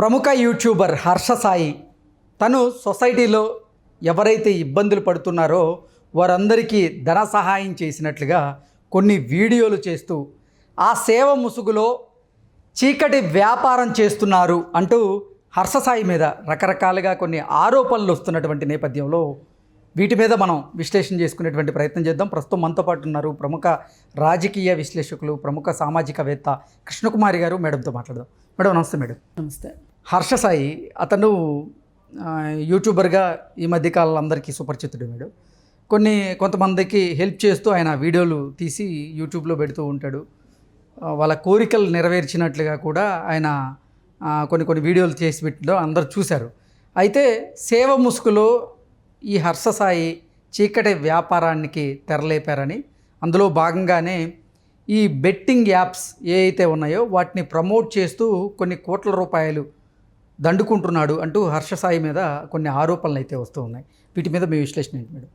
ప్రముఖ యూట్యూబర్ హర్ష సాయి తను సొసైటీలో ఎవరైతే ఇబ్బందులు పడుతున్నారో వారందరికీ ధన సహాయం చేసినట్లుగా కొన్ని వీడియోలు చేస్తూ ఆ సేవ ముసుగులో చీకటి వ్యాపారం చేస్తున్నారు అంటూ హర్ష సాయి మీద రకరకాలుగా కొన్ని ఆరోపణలు వస్తున్నటువంటి నేపథ్యంలో వీటి మీద మనం విశ్లేషణ చేసుకునేటువంటి ప్రయత్నం చేద్దాం. ప్రస్తుతం మనతో పాటు ఉన్నారు ప్రముఖ రాజకీయ విశ్లేషకులు ప్రముఖ సామాజికవేత్త కృష్ణకుమారి గారు. మేడంతో మాట్లాడదాం. మేడం నమస్తే మేడం. నమస్తే. హర్ష సాయి అతను యూట్యూబర్గా ఈ మధ్యకాలంలో అందరికీ సుపరిచితుడు వాడు. కొన్ని కొంతమందికి హెల్ప్ చేస్తూ ఆయన వీడియోలు తీసి యూట్యూబ్లో పెడుతూ ఉంటాడు. వాళ్ళ కోరికలు నెరవేర్చినట్లుగా కూడా ఆయన కొన్ని కొన్ని వీడియోలు చేసి పెట్టడం అందరు చూశారు. అయితే సేవ ముసుగులో ఈ హర్ష సాయి చీకటి వ్యాపారానికి తెరలేపారని అందులో భాగంగానే ఈ బెట్టింగ్ యాప్స్ ఏ అయితే ఉన్నాయో వాటిని ప్రమోట్ చేస్తూ కొన్ని కోట్ల రూపాయలు దండుకుంటున్నాడు అంటూ హర్ష సాయి మీద కొన్ని ఆరోపణలు అయితే వస్తూ ఉన్నాయి. వీటి మీద మీ విశ్లేషణ ఏంటి మేడం?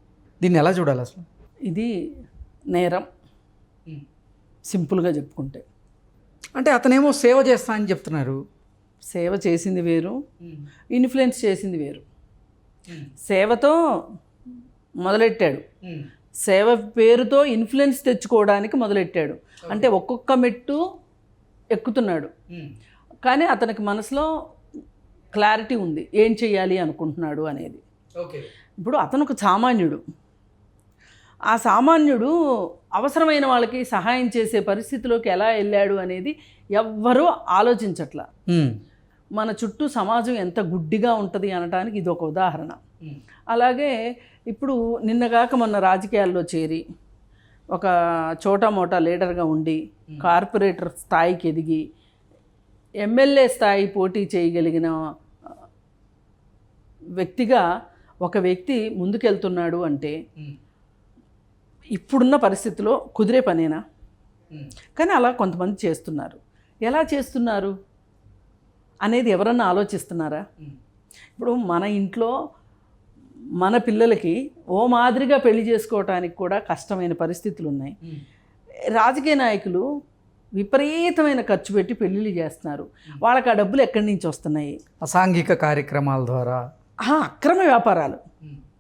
దీన్ని ఎలా చూడాలి అసలు? ఇది నేరం. సింపుల్గా చెప్పుకుంటే. అంటే అతనేమో సేవ చేస్తా అని చెప్తున్నారు. సేవ చేసింది వేరు. ఇన్ఫ్లుయెన్స్ చేసింది వేరు. సేవతో మొదలెట్టాడు. సేవ పేరుతో ఇన్ఫ్లుయెన్స్ తెచ్చుకోవడానికి మొదలెట్టాడు. అంటే ఒక్కొక్క మెట్టు ఎక్కుతున్నాడు. కానీ అతనికి మనసులో క్లారిటీ ఉంది. ఏం చెయ్యాలి అనుకుంటున్నాడు అనేది. ఓకే. ఇప్పుడు అతను ఒక సామాన్యుడు. ఆ సామాన్యుడు అవసరమైన వాళ్ళకి సహాయం చేసే పరిస్థితిలోకి ఎలా వెళ్ళాడు అనేది ఎవ్వరూ ఆలోచించట్లా. మన చుట్టూ సమాజం ఎంత గుడ్డిగా ఉంటుంది అనడానికి ఇది ఒక ఉదాహరణ అలాగే ఇప్పుడు నిన్నగాక మొన్న రాజకీయాల్లో చేరి ఒక చోటా మోటా లీడర్గా ఉండి కార్పొరేటర్ స్థాయికి ఎదిగి ఎమ్మెల్యే స్థాయి పోటీ చేయగలిగిన వ్యక్తిగా ఒక వ్యక్తి ముందుకెళ్తున్నాడు అంటే ఇప్పుడున్న పరిస్థితిలో కుదిరే పనేనా? కానీ అలా కొంతమంది చేస్తున్నారు. ఎలా చేస్తున్నారు? అనేది ఎవరన్నా ఆలోచిస్తున్నారా? ఇప్పుడు మన ఇంట్లో మన పిల్లలకి ఓ మాదిరిగా పెళ్ళి చేసుకోవటానికి కూడా కష్టమైన పరిస్థితులు ఉన్నాయి. రాజకీయ నాయకులు విపరీతమైన ఖర్చు పెట్టి పెళ్ళిళ్ళు చేస్తున్నారు. వాళ్ళకి ఆ డబ్బులు ఎక్కడి నుంచి వస్తున్నాయి? అసాంఘిక కార్యక్రమాల ద్వారా అక్రమ వ్యాపారాలు.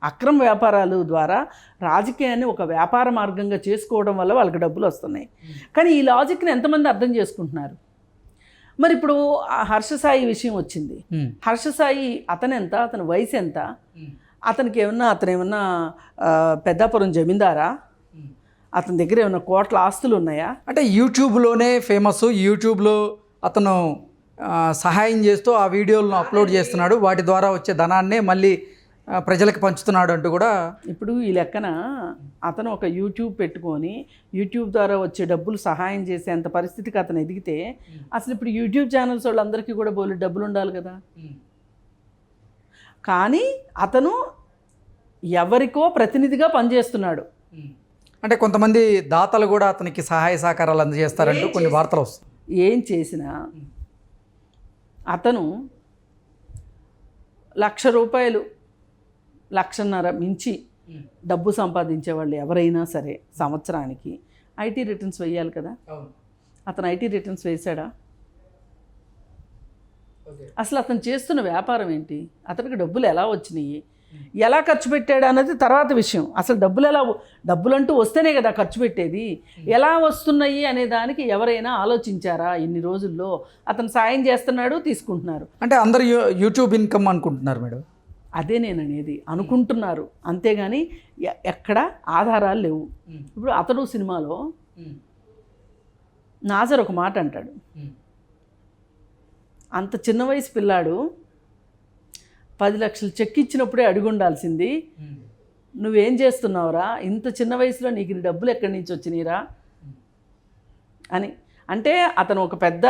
అక్రమ వ్యాపారాలు ద్వారా రాజకీయాన్ని ఒక వ్యాపార మార్గంగా చేసుకోవడం వల్ల వాళ్ళకి డబ్బులు వస్తున్నాయి. కానీ ఈ లాజిక్ని ఎంతమంది అర్థం చేసుకుంటున్నారు? మరి ఇప్పుడు హర్షసాయి విషయం వచ్చింది. హర్షసాయి అతను ఎంత అతని వయసు ఎంత అతనికి ఏమన్నా అతను ఏమన్నా పెద్దాపురం జమీందారా? అతని దగ్గర ఏమన్నా కోట్ల ఆస్తులు ఉన్నాయా? అంటే యూట్యూబ్లోనే ఫేమస్. యూట్యూబ్లో అతను సహాయం చేస్తూ ఆ వీడియోలను అప్లోడ్ చేస్తున్నాడు. వాటి ద్వారా వచ్చే ధనాన్నే మళ్ళీ ప్రజలకు పంచుతున్నాడు అంటూ కూడా ఇప్పుడు ఈ లెక్కన అతను ఒక యూట్యూబ్ పెట్టుకొని యూట్యూబ్ ద్వారా వచ్చే డబ్బులు సహాయం చేసేంత పరిస్థితికి అతను ఎదిగితే అసలు ఇప్పుడు యూట్యూబ్ ఛానల్స్ వాళ్ళందరికీ కూడా బోలెడు డబ్బులు ఉండాలి కదా. కానీ అతను ఎవరికో ప్రతినిధిగా పనిచేస్తున్నాడు. అంటే కొంతమంది దాతలు కూడా అతనికి సహాయ సహకారాలు అందజేస్తారంటూ కొన్ని వార్తలు వస్తాయి ఏం చేసినా అతను లక్ష రూపాయలు లక్షన్నర మించి డబ్బు సంపాదించే వాళ్ళు ఎవరైనా సరే సంవత్సరానికి. ఐటీ రిటర్న్స్ వేయాలి కదా? అతను ఐటీ రిటర్న్స్ వేశాడా? అసలు అతను చేస్తున్న వ్యాపారం ఏంటి? అతనికి డబ్బులు ఎలా వచ్చినాయి? ఎలా ఖర్చు పెట్టాడు అన్నది తర్వాత విషయం. అసలు డబ్బులు ఎలా డబ్బులు అంటూ వస్తేనే కదా ఖర్చు పెట్టేది. ఎలా వస్తున్నాయి అనే దానికి ఎవరైనా ఆలోచించారా? ఇన్ని రోజుల్లో అతను సాయం చేస్తున్నాడు తీసుకుంటున్నారు. అంటే అందరు యూట్యూబ్ ఇన్కమ్ అనుకుంటున్నారు మేడం. అదే నేను అనేది అనుకుంటున్నారు. అంతేగాని ఎ- ఎక్కడ ఆధారాలు లేవు. ఇప్పుడు అతడు సినిమాలో నాజర్ ఒక మాట అంటాడు. అంత చిన్న వయసు పిల్లాడు పది లక్షలు చెక్ ఇచ్చినప్పుడే అడిగి ఉండాల్సింది నువ్వేం చేస్తున్నావురా? ఇంత చిన్న వయసులో నీకు ఈ డబ్బులు ఎక్కడి నుంచి వచ్చినాయిరా? అని. అంటే అతను ఒక పెద్ద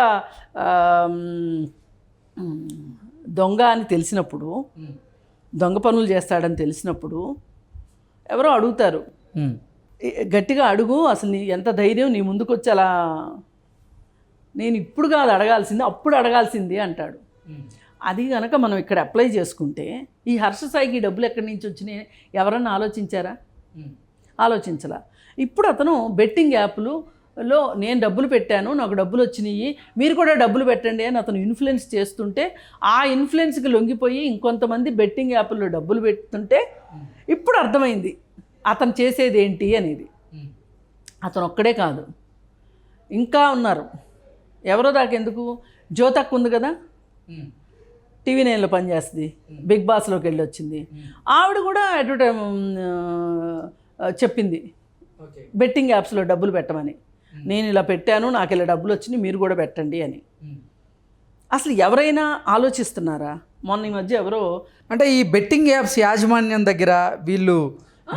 దొంగ అని తెలిసినప్పుడు దొంగ పనులు చేస్తాడని తెలిసినప్పుడు ఎవరో అడుగుతారు. గట్టిగా అడుగు అసలు నీ ఎంత ధైర్యం నీ ముందుకు వచ్చి అలా నేను ఇప్పుడు కాదు అడగాల్సింది అప్పుడు అడగాల్సింది అంటాడు. అది కనుక మనం ఇక్కడ అప్లై చేసుకుంటే ఈ హర్ష సాయికి డబ్బులు ఎక్కడి నుంచి వచ్చినాయి? ఎవరన్నా ఆలోచించారా? ఆలోచించలా. ఇప్పుడు అతను బెట్టింగ్ యాప్లు లో నేను డబ్బులు పెట్టాను నాకు డబ్బులు వచ్చినాయి మీరు కూడా డబ్బులు పెట్టండి అని అతను ఇన్ఫ్లుయెన్స్ చేస్తుంటే ఆ ఇన్ఫ్లుయెన్స్కి లొంగిపోయి ఇంకొంతమంది బెట్టింగ్ యాప్ల్లో డబ్బులు పెడుతుంటే ఇప్పుడు అర్థమైంది అతను చేసేది ఏంటి అనేది. అతను ఒక్కడే కాదు. ఇంకా ఉన్నారు. ఎవరో దాకెందుకు? జ్యోతక్ ఉంది కదా టీవీ నైన్లో పనిచేస్తుంది. బిగ్ బాస్లోకి వెళ్ళి వచ్చింది ఆవిడ కూడా అడ్వర్టై చెప్పింది. ఓకే. బెట్టింగ్ యాప్స్లో డబ్బులు పెట్టమని. నేను ఇలా పెట్టాను నాకు ఇలా డబ్బులు వచ్చినాయి మీరు కూడా పెట్టండి అని. అసలు ఎవరైనా ఆలోచిస్తున్నారా? మొన్న ఈ మధ్య ఎవరో అంటే ఈ బెట్టింగ్ యాప్స్ యాజమాన్యం దగ్గర వీళ్ళు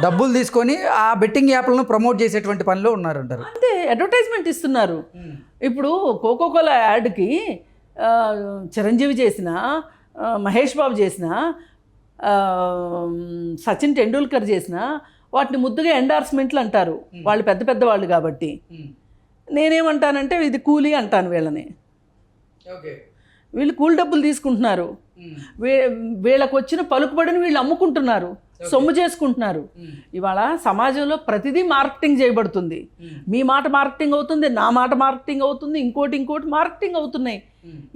డబ్బులు తీసుకొని ఆ బెట్టింగ్ యాప్లను ప్రమోట్ చేసేటువంటి పనిలో ఉన్నారంటారు. అంతే అడ్వర్టైజ్మెంట్ ఇస్తున్నారు. ఇప్పుడు కోకోకోలా యాడ్కి చిరంజీవి చేసిన మహేష్ బాబు చేసిన సచిన్ టెండూల్కర్ చేసిన వాటిని ముద్దుగా ఎండార్స్మెంట్లు అంటారు. వాళ్ళు పెద్ద పెద్ద వాళ్ళు కాబట్టి. నేనేమంటానంటే ఇది కూలీ అంటాను వీళ్ళని. ఓకే. వీళ్ళు కూలి డబ్బులు తీసుకుంటున్నారు. వీ వీళ్ళకు వచ్చిన పలుకుబడిని వీళ్ళు అమ్ముకుంటున్నారు. సొమ్ము చేసుకుంటున్నారు. ఇవాళ సమాజంలో ప్రతిదీ మార్కెటింగ్ చేయబడుతుంది. మీ మాట మార్కెటింగ్ అవుతుంది నా మాట మార్కెటింగ్ అవుతుంది ఇంకోటి ఇంకోటి మార్కెటింగ్ అవుతున్నాయి.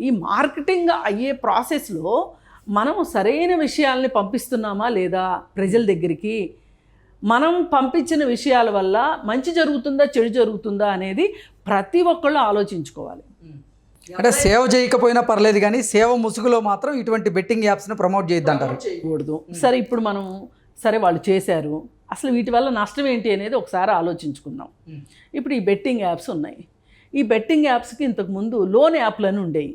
ఈ మార్కెటింగ్ అయ్యే ప్రాసెస్లో మనం సరైన విషయాల్ని పంపిస్తున్నామా లేదా ప్రజల దగ్గరికి? మనం పంపించిన విషయాల వల్ల మంచి జరుగుతుందా చెడు జరుగుతుందా అనేది ప్రతి ఒక్కళ్ళు ఆలోచించుకోవాలి. అంటే సేవ చేయకపోయినా పర్లేదు కానీ సేవ ముసుగులో మాత్రం ఇటువంటి బెట్టింగ్ యాప్స్ని ప్రమోట్ చేయొద్దు అంటారు చేయకూడదు. సరే ఇప్పుడు మనం సరే వాళ్ళు చేశారు. అసలు వీటి వల్ల నష్టం ఏంటి అనేది ఒకసారి ఆలోచించుకుందాం. ఇప్పుడు ఈ బెట్టింగ్ యాప్స్ ఉన్నాయి. ఈ బెట్టింగ్ యాప్స్కి ఇంతకుముందు లోన్ యాప్లను ఉండేవి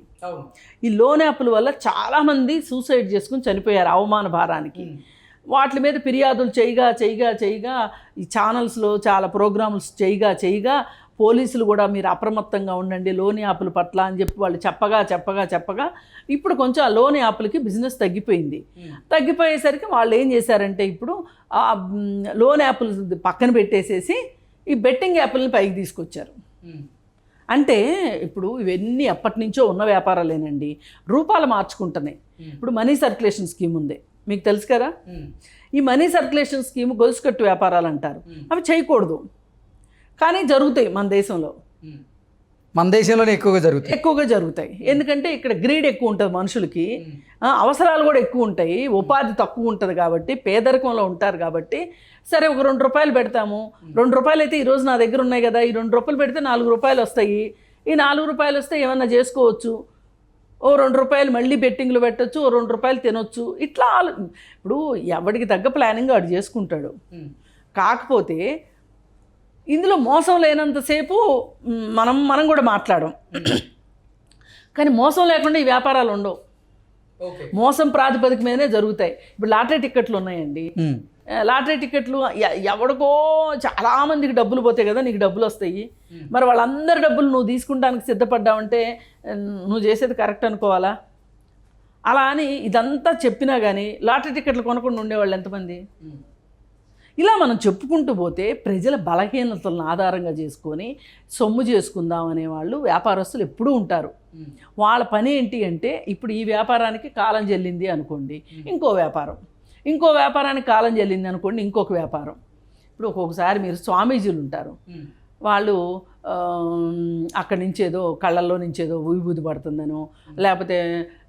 ఈ లోన్ యాప్ల వల్ల చాలామంది సూసైడ్ చేసుకుని చనిపోయారు అవమాన భారానికి. వాటి మీద ఫిర్యాదులు చేయగా చేయగా చేయగా ఈ ఛానల్స్లో చాలా ప్రోగ్రామ్స్ చేయగా చేయగా పోలీసులు కూడా మీరు అప్రమత్తంగా ఉండండి లోన్ యాప్ల పట్ల అని చెప్పి వాళ్ళు చెప్పగా చెప్పగా చెప్పగా ఇప్పుడు కొంచెం ఆ లోన్ యాప్లకి బిజినెస్ తగ్గిపోయింది. తగ్గిపోయేసరికి వాళ్ళు ఏం చేశారంటే ఇప్పుడు లోన్ యాప్లు పక్కన పెట్టేసేసి ఈ బెట్టింగ్ యాప్లని పైకి తీసుకొచ్చారు. అంటే ఇప్పుడు ఇవన్నీ ఎప్పటి నుంచో ఉన్న వ్యాపారాలేనండి. రూపాలు మార్చుకుంటున్నాయి. ఇప్పుడు మనీ సర్క్యులేషన్ స్కీమ్ ఉంది. మీకు తెలుసు కదా? ఈ మనీ సర్క్యులేషన్ స్కీమ్ గొలుసు కట్టు వ్యాపారాలు అంటారు. అవి చేయకూడదు. కానీ జరుగుతాయి మన దేశంలో. మన దేశంలోనే ఎక్కువగా జరుగుతాయి. ఎక్కువగా జరుగుతాయి. ఎందుకంటే ఇక్కడ గ్రీడ్ ఎక్కువ ఉంటుంది మనుషులకి. అవసరాలు కూడా ఎక్కువ ఉంటాయి. ఉపాధి తక్కువ ఉంటుంది కాబట్టి పేదరికంలో ఉంటారు కాబట్టి సరే ఒక రెండు రూపాయలు పెడతాము. రెండు రూపాయలు అయితే ఈరోజు నా దగ్గర ఉన్నాయి కదా ఈ రెండు రూపాయలు పెడితే నాలుగు రూపాయలు వస్తాయి. ఈ నాలుగు రూపాయలు వస్తే ఏమన్నా చేసుకోవచ్చు. ఓ రెండు రూపాయలు మళ్ళీ బెట్టింగ్లు పెట్టచ్చు ఓ రెండు రూపాయలు తినొచ్చు. ఇట్లా ఇప్పుడు ఎవడికి తగ్గ ప్లానింగ్ వాడు చేసుకుంటాడు. కాకపోతే ఇందులో మోసం లేనంతసేపు మనం మనం కూడా మాట్లాడం కానీ మోసం లేకుండా ఈ వ్యాపారాలు ఉండవు. మోసం ప్రాతిపదిక మీదనే జరుగుతాయి. ఇప్పుడు లాటరీ టిక్కెట్లు ఉన్నాయండి. లాటరీ టికెట్లు ఎ- ఎవడికో చాలామందికి డబ్బులు పోతాయి కదా నీకు డబ్బులు వస్తాయి. మరి వాళ్ళందరి డబ్బులు నువ్వు తీసుకుంటానికి సిద్ధపడ్డావంటే నువ్వు చేసేది కరెక్ట్ అనుకోవాలా? అలా అని ఇదంతా చెప్పినా కానీ లాటరీ టికెట్లు కొనకుండా ఉండేవాళ్ళు ఎంతమంది? ఇలా మనం చెప్పుకుంటూ పోతే ప్రజల బలహీనతలను ఆధారంగా చేసుకొని సొమ్ము చేసుకుందాం అనేవాళ్ళు వ్యాపారస్తులు ఎప్పుడూ ఉంటారు. వాళ్ళ పని ఏంటి అంటే ఇప్పుడు ఈ వ్యాపారానికి కాలం చెల్లింది అనుకోండి ఇంకో వ్యాపారం. ఇంకో వ్యాపారానికి కాలం చెల్లింది అనుకోండి ఇంకొక వ్యాపారం. ఇప్పుడు ఒక్కొక్కసారి మీరు స్వామీజీలు ఉంటారు. వాళ్ళు అక్కడి నుంచి ఏదో కళ్ళల్లో నుంచి ఏదో విభూతి పడుతుందనో లేకపోతే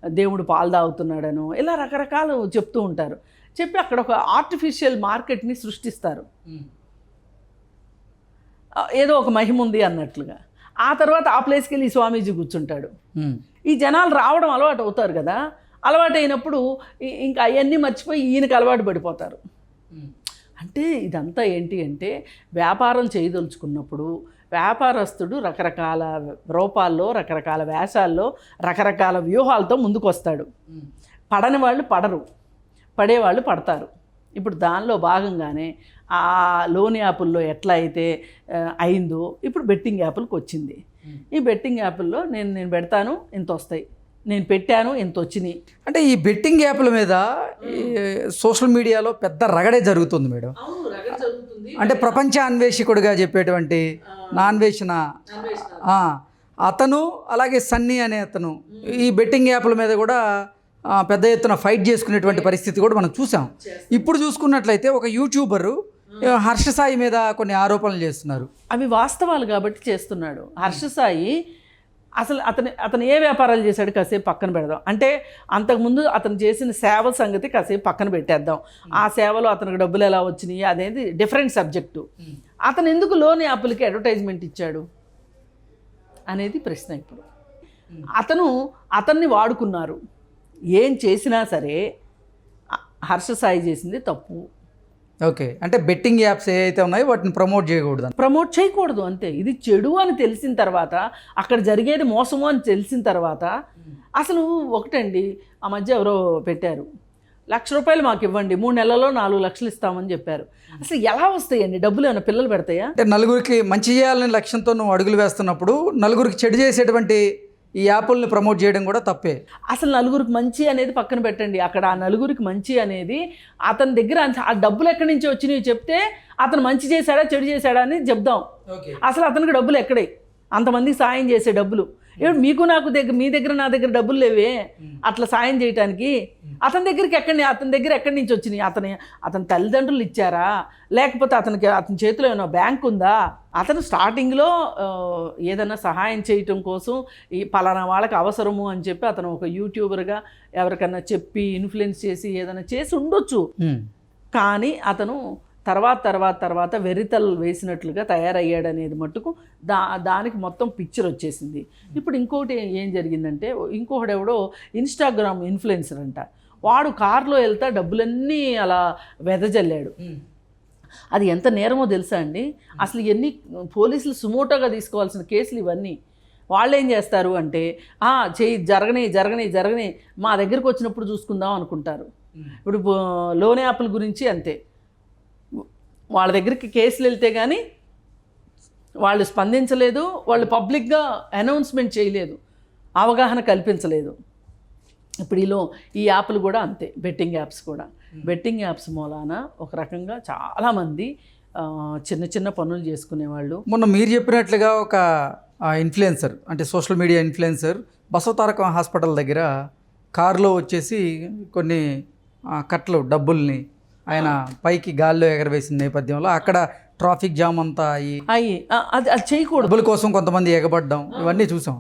దేవుడు పాలు తాగుతున్నాడనో ఇలా రకరకాలు చెప్తూ ఉంటారు. చెప్పి అక్కడ ఒక ఆర్టిఫిషియల్ మార్కెట్ని సృష్టిస్తారు. ఏదో ఒక మహిమ ఉంది అన్నట్లుగా. ఆ తర్వాత ఆ ప్లేస్కి వెళ్ళి స్వామీజీ కూర్చుంటాడు. ఈ జనాలు రావడం అలవాటు అవుతారు కదా. అలవాటు అయినప్పుడు ఇంకా అవన్నీ మర్చిపోయి ఈయనకి అలవాటు పడిపోతారు. అంటే ఇదంతా ఏంటి అంటే వ్యాపారం చేయదలుచుకున్నప్పుడు వ్యాపారస్తుడు రకరకాల రూపాల్లో రకరకాల వేషాల్లో రకరకాల వ్యూహాలతో ముందుకు వస్తాడు పడని వాళ్ళు పడరు. పడేవాళ్ళు పడతారు. ఇప్పుడు దానిలో భాగంగానే ఆ లోన్ యాపుల్లో ఎట్లా అయితే అయిందో ఇప్పుడు బెట్టింగ్ యాపులకు వచ్చింది ఈ బెట్టింగ్ యాపుల్లో నేను నేను పెడతాను ఇంత వస్తాయి నేను పెట్టాను ఇంత వచ్చినాయి అంటే ఈ బెట్టింగ్ యాప్ల మీద సోషల్ మీడియాలో పెద్ద రగడే జరుగుతుంది మేడం. అంటే ప్రపంచ అన్వేషకుడిగా చెప్పేటువంటి నా అన్వేషణ ఆ, అతను అలాగే సన్నీ అనే అతను. ఈ బెట్టింగ్ యాప్ల మీద కూడా పెద్ద ఎత్తున ఫైట్ చేసుకునేటువంటి పరిస్థితి కూడా మనం చూసాం. ఇప్పుడు చూసుకున్నట్లయితే ఒక యూట్యూబరు హర్ష సాయి మీద కొన్ని ఆరోపణలు చేస్తున్నారు. అవి వాస్తవాలు కాబట్టి చేస్తున్నాడు. హర్ష సాయి అసలు అతను అతను ఏ వ్యాపారాలు చేశాడు కాసేపు పక్కన పెడదాం. అంటే అంతకుముందు అతను చేసిన సేవ సంగతి కాసేపు పక్కన పెట్టేద్దాం. ఆ సేవలో అతనికి డబ్బులు ఎలా వచ్చినాయి అనేది డిఫరెంట్ సబ్జెక్టు అతను ఎందుకు లోన్ యాప్లకి అడ్వర్టైజ్మెంట్ ఇచ్చాడు అనేది ప్రశ్న ఇప్పుడు. అతను అతన్ని వాడుకున్నారు. ఏం చేసినా సరే హర్ష సాయి చేసింది తప్పు. ఓకే. అంటే బెట్టింగ్ యాప్స్ ఏవైతే ఉన్నాయో వాటిని ప్రమోట్ చేయకూడదు. ప్రమోట్ చేయకూడదు అంతే. ఇది చెడు అని తెలిసిన తర్వాత అక్కడ జరిగేది మోసము అని తెలిసిన తర్వాత అసలు ఒకటండి ఆ మధ్య ఎవరో పెట్టారు. లక్ష రూపాయలు మాకు ఇవ్వండి మూడు నెలల్లో నాలుగు లక్షలు ఇస్తామని చెప్పారు. అసలు ఎలా వస్తాయండి? డబ్బులు ఏమైనా పిల్లలు పెడతాయా? అంటే నలుగురికి మంచి చేయాలనే లక్ష్యంతో నువ్వు అడుగులు వేస్తున్నప్పుడు నలుగురికి చెడు చేసేటువంటి ఈ యాప్ల్ని ప్రమోట్ చేయడం కూడా తప్పే. అసలు నలుగురికి మంచి అనేది పక్కన పెట్టండి. అక్కడ ఆ నలుగురికి మంచి అనేది అతని దగ్గర ఆ డబ్బులు ఎక్కడి నుంచి వచ్చినాయి చెప్తే అతను మంచి చేశాడా చెడు చేశాడా అని చెప్దాం. అసలు అతనికి డబ్బులు ఎక్కడే? అంతమందికి సాయం చేసే డబ్బులు. ఇప్పుడు మీకు నాకు దగ్గర మీ దగ్గర నా దగ్గర డబ్బులు లేవే. అట్లా సాయం చేయటానికి అతని దగ్గరికి ఎక్కడి అతని దగ్గర ఎక్కడి నుంచి వచ్చినాయి? అతని అతని తల్లిదండ్రులు ఇచ్చారా? లేకపోతే అతనికి అతని చేతిలో ఏమైనా బ్యాంక్ ఉందా? అతను స్టార్టింగ్లో ఏదైనా సహాయం చేయటం కోసం ఈ పలానా వాళ్ళకి అవసరము అని చెప్పి అతను ఒక యూట్యూబర్గా ఎవరికన్నా చెప్పి ఇన్ఫ్లుయెన్స్ చేసి ఏదైనా చేసి ఉండొచ్చు. కానీ అతను తర్వాత తర్వాత తర్వాత వెరితల్ వేసినట్లుగా తయారయ్యాడు అనేది మట్టుకు దా దానికి మొత్తం పిక్చర్ వచ్చేసింది. ఇప్పుడు ఇంకోటి ఏం జరిగిందంటే ఇంకొకడు ఎవడో ఇన్స్టాగ్రామ్ ఇన్ఫ్లుయెన్సర్ అంట. వాడు కారులో వెళ్తా డబ్బులన్నీ అలా వెదజల్లాడు. అది ఎంత నేరమో తెలుసా అండి? అసలు ఎన్ని పోలీసులు సుమోటోగా తీసుకోవాల్సిన కేసులు ఇవన్నీ. వాళ్ళు ఏం చేస్తారు అంటే "ఆ, చెయ్యి జరగని జరగని జరగని మా దగ్గరికి వచ్చినప్పుడు చూసుకుందాం అనుకుంటారు. ఇప్పుడు లోన్ యాప్ల గురించి అంతే. వాళ్ళ దగ్గరికి కేసులు వెళ్తే కానీ వాళ్ళు స్పందించలేదు వాళ్ళు పబ్లిక్గా అనౌన్స్మెంట్ చేయలేదు అవగాహన కల్పించలేదు. ఇప్పుడు ఈలో ఈ యాప్లు కూడా అంతే బెట్టింగ్ యాప్స్ కూడా. బెట్టింగ్ యాప్స్ మూలాన ఒక రకంగా చాలామంది చిన్న చిన్న పనులు చేసుకునేవాళ్ళు మొన్న మీరు చెప్పినట్లుగా ఒక ఇన్ఫ్లుయెన్సర్ అంటే social media influencer Basavatarakam hospital దగ్గర కారులో వచ్చేసి కొన్ని కట్టలు డబ్బుల్ని ఆయన పైకి గాల్లో ఎగరవేసిన నేపథ్యంలో అక్కడ ట్రాఫిక్ జామ్ అంతా అయ్యి అయ్యి అది అది చేయకూడదు. డబ్బుల కోసం కొంతమంది ఎగబడ్డం ఇవన్నీ చూసాం.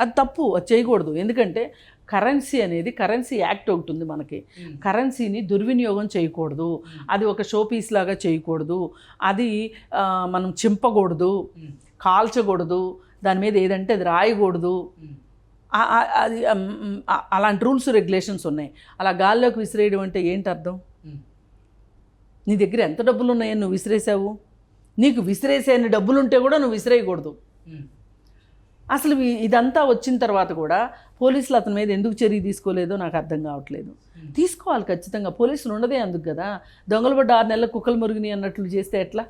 అది తప్పు అది చేయకూడదు. ఎందుకంటే కరెన్సీ అనేది కరెన్సీ యాక్ట్ ఒకటి ఉంది మనకి. కరెన్సీని దుర్వినియోగం చేయకూడదు. అది ఒక షో పీస్ లాగా చేయకూడదు. అది మనం చింపకూడదు కాల్చకూడదు దాని మీద ఏదంటే అది రాయకూడదు. అది అలాంటి రూల్స్ రెగ్యులేషన్స్ ఉన్నాయి. అలా గాల్లోకి విసిరేయడం అంటే ఏంటి అర్థం నీ దగ్గర ఎంత డబ్బులు ఉన్నాయని నువ్వు విసిరేసావు నీకు విసిరేసే అన్ని డబ్బులు ఉంటే కూడా నువ్వు విసిరేయకూడదు. అసలు ఇదంతా వచ్చిన తర్వాత కూడా పోలీసులు అతని మీద ఎందుకు చర్య తీసుకోలేదో నాకు అర్థం కావట్లేదు. తీసుకోవాలి ఖచ్చితంగా. పోలీసులు ఉండదే అందుకు కదా. దొంగలు పడ్డ ఆరు నెలల కుక్కలు మురుగుని అన్నట్లు చేస్తే ఎట్లా?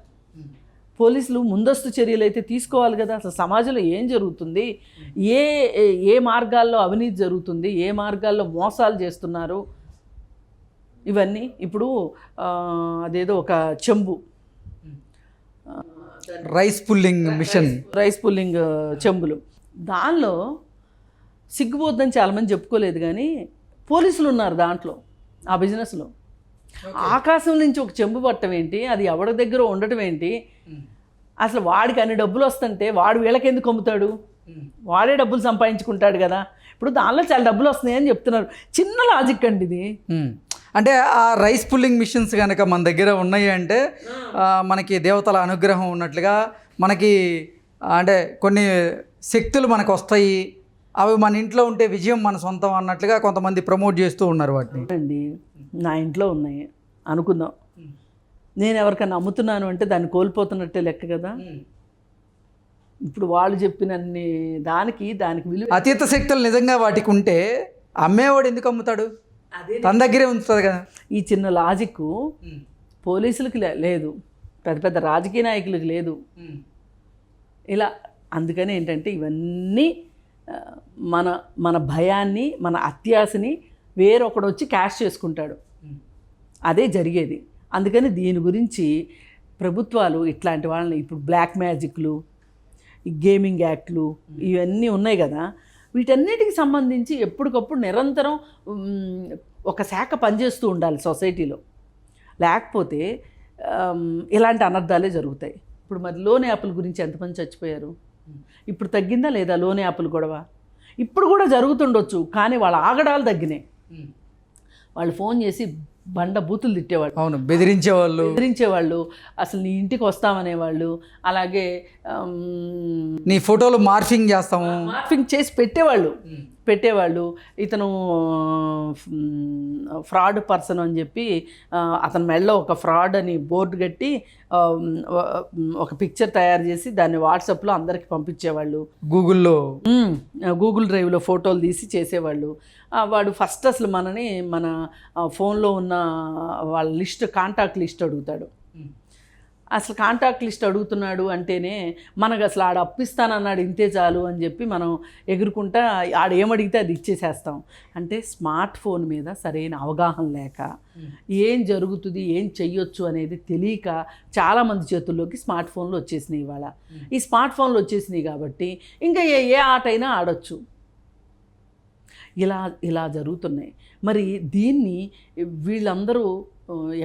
పోలీసులు ముందస్తు చర్యలు అయితే తీసుకోవాలి కదా. అసలు సమాజంలో ఏం జరుగుతుంది? ఏ- ఏ మార్గాల్లో అవినీతి జరుగుతుంది? ఏ మార్గాల్లో మోసాలు చేస్తున్నారు? ఇవన్నీ ఇప్పుడు అదేదో ఒక చెంబు. Rice pulling machine. Rice pulling చెంబులు. దానిలో సిగ్గుపోద్దని చాలామంది చెప్పుకోలేదు కానీ పోలీసులు ఉన్నారు దాంట్లో ఆ బిజినెస్లో. ఆకాశం నుంచి ఒక చెంబు పట్టడం ఏంటి? అది ఎవరి దగ్గర ఉండటం ఏంటి? అసలు వాడికి అన్ని డబ్బులు వస్తుంటే వాడు వీళ్ళకి ఎందుకు అమ్ముతాడు? వాడే డబ్బులు సంపాదించుకుంటాడు కదా. ఇప్పుడు దానిలో చాలా డబ్బులు వస్తున్నాయని చెప్తున్నారు. చిన్న లాజిక్ అండి ఇది. అంటే ఆ రైస్ పుల్లింగ్ మిషన్స్ కనుక మన దగ్గర ఉన్నాయి అంటే మనకి దేవతల అనుగ్రహం ఉన్నట్లుగా మనకి అంటే కొన్ని శక్తులు మనకు వస్తాయి. అవి మన ఇంట్లో ఉంటే విజయం మన సొంతం అన్నట్లుగా కొంతమంది ప్రమోట్ చేస్తూ ఉన్నారు వాటిని. అండి నా ఇంట్లో ఉన్నాయి. అనుకుందాం. నేను ఎవరికైనా అమ్ముతున్నాను అంటే దాన్ని కోల్పోతున్నట్టే లెక్క కదా. ఇప్పుడు వాళ్ళు చెప్పినన్ని దానికి దానికి విలువ అతీత శక్తులు నిజంగా వాటికి ఉంటే అమ్మేవాడు ఎందుకు అమ్ముతాడు? తన దగ్గరే ఉంచుతుంది కదా. ఈ చిన్న లాజిక్ పోలీసులకి లేదు. పెద్ద పెద్ద రాజకీయ నాయకులకు లేదు. ఇలా అందుకని ఏంటంటే ఇవన్నీ మన మన భయాన్ని మన అత్యాశని వేరొకడు వచ్చి క్యాష్ చేసుకుంటాడు. అదే జరిగేది. అందుకని దీని గురించి ప్రభుత్వాలు ఇట్లాంటి వాళ్ళని ఇప్పుడు బ్లాక్ మ్యాజిక్లు గేమింగ్ యాక్ట్లు ఇవన్నీ ఉన్నాయి కదా. వీటన్నిటికి సంబంధించి ఎప్పటికప్పుడు నిరంతరం ఒక శాఖ పనిచేస్తూ ఉండాలి సొసైటీలో. లేకపోతే ఇలాంటి అనర్థాలే జరుగుతాయి. ఇప్పుడు మరి లోన్ యాప్ల గురించి ఎంతమంది చచ్చిపోయారు? ఇప్పుడు తగ్గిందా లేదా లోన్ యాప్లు గొడవ? ఇప్పుడు కూడా జరుగుతుండొచ్చు కానీ వాళ్ళ ఆగడాలు తగ్గినాయి. వాళ్ళు ఫోన్ చేసి బండ బూతులు తిట్టేవాళ్ళు. అవును బెదిరించే వాళ్ళు బెదిరించేవాళ్ళు. అసలు నీ ఇంటికి వస్తామనేవాళ్ళు. అలాగే నీ ఫోటోలు మార్ఫింగ్ చేస్తాము. మార్ఫింగ్ చేసి పెట్టేవాళ్ళు. పెట్టేవాళ్ళు. ఇతను ఫ్రాడ్ పర్సన్ అని చెప్పి అతని మెడలో ఒక ఫ్రాడ్ అని బోర్డు కట్టి ఒక పిక్చర్ తయారు చేసి దాన్ని వాట్సాప్లో అందరికి పంపించేవాళ్ళు. గూగుల్లో. గూగుల్ డ్రైవ్లో ఫోటోలు తీసి చేసేవాళ్ళు. వాడు ఫస్ట్ అసలు మనని మన ఫోన్లో ఉన్న వాళ్ళ లిస్ట్ కాంటాక్ట్ లిస్ట్ అడుగుతాడు. అసలు కాంటాక్ట్ లిస్ట్ అడుగుతున్నాడు అంటేనే మనకు అసలు ఆడ అప్పిస్తానన్నాడు ఇంతే చాలు అని చెప్పి మనం ఎగురుకుంటా ఆడ ఏమడిగితే అది ఇచ్చేసేస్తాం. అంటే స్మార్ట్ ఫోన్ మీద సరైన అవగాహన లేక ఏం జరుగుతుంది ఏం చెయ్యొచ్చు అనేది తెలియక చాలామంది చేతుల్లోకి స్మార్ట్ ఫోన్లు వచ్చేసినాయి ఇవాళ. ఈ స్మార్ట్ ఫోన్లు వచ్చేసినాయి కాబట్టి ఇంకా ఏ ఏ ఆట అయినా ఆడొచ్చు. ఇలా ఇలా జరుగుతున్నాయి. మరి దీన్ని వీళ్ళందరూ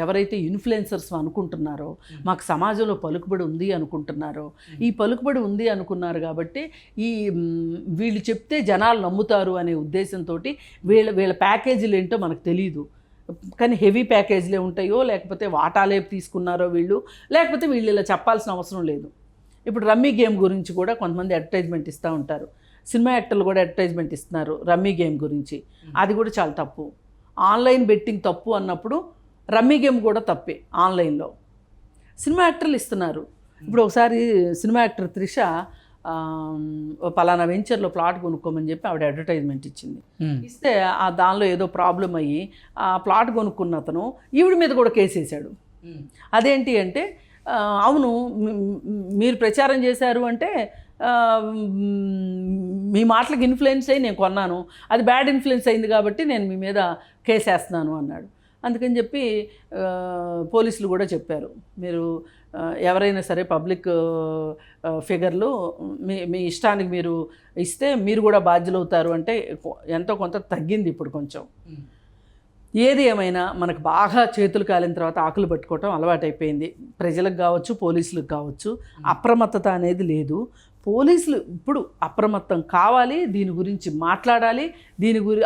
ఎవరైతే ఇన్ఫ్లుయెన్సర్స్ అనుకుంటున్నారో మాకు సమాజంలో పలుకుబడి ఉంది అనుకుంటున్నారో ఈ పలుకుబడి ఉంది అనుకున్నారు కాబట్టి ఈ వీళ్ళు చెప్తే జనాలు నమ్ముతారు అనే ఉద్దేశంతో వీళ్ళ వీళ్ళ ప్యాకేజీలు ఏంటో మనకు తెలియదు కానీ హెవీ ప్యాకేజీలే ఉంటాయో లేకపోతే వాటాలే తీసుకున్నారో వీళ్ళు లేకపోతే వీళ్ళు ఇలా చెప్పాల్సిన అవసరం లేదు. ఇప్పుడు రమ్మీ గేమ్ గురించి కూడా కొంతమంది అడ్వర్టైజ్మెంట్ ఇస్తూ ఉంటారు. సినిమా యాక్టర్లు కూడా అడ్వర్టైజ్మెంట్ ఇస్తున్నారు రమ్మీ గేమ్ గురించి. అది కూడా చాలా తప్పు. ఆన్లైన్ బెట్టింగ్ తప్పు అన్నప్పుడు రమ్మీ గేమ్ కూడా తప్పే ఆన్లైన్లో. సినిమా యాక్టర్లు ఇస్తున్నారు. ఇప్పుడు ఒకసారి సినిమా యాక్టర్ త్రిష పలానా వెంచర్లో ప్లాట్ కొనుక్కోమని చెప్పి ఆవిడ అడ్వర్టైజ్మెంట్ ఇచ్చింది. ఇస్తే ఆ దానిలో ఏదో ప్రాబ్లం అయ్యి ఆ ప్లాట్ కొనుక్కున్న అతను ఈవిడ మీద కూడా కేసు వేశాడు. అదేంటి అంటే అవును మీరు ప్రచారం చేశారు అంటే మీ మాటలకు ఇన్ఫ్లుయెన్స్ అయ్యి నేను కొన్నాను. అది బ్యాడ్ ఇన్ఫ్లుయెన్స్ అయింది కాబట్టి నేను మీ మీద కేసు వేస్తున్నాను అన్నాడు. అందుకని చెప్పి పోలీసులు కూడా చెప్పారు. మీరు ఎవరైనా సరే పబ్లిక్ ఫిగర్లు మీ మీ ఇష్టానికి మీరు ఇస్తే మీరు కూడా బాధ్యులు అవుతారు అంటే ఎంతో కొంత తగ్గింది ఇప్పుడు కొంచెం. ఏది ఏమైనా మనకు బాగా చేతులు కాలిన తర్వాత ఆకులు పట్టుకోవటం అలవాటైపోయింది. ప్రజలకు కావచ్చు పోలీసులకు కావచ్చు అప్రమత్తత అనేది లేదు. పోలీసులు ఇప్పుడు అప్రమత్తం కావాలి దీని గురించి మాట్లాడాలి దీని గురి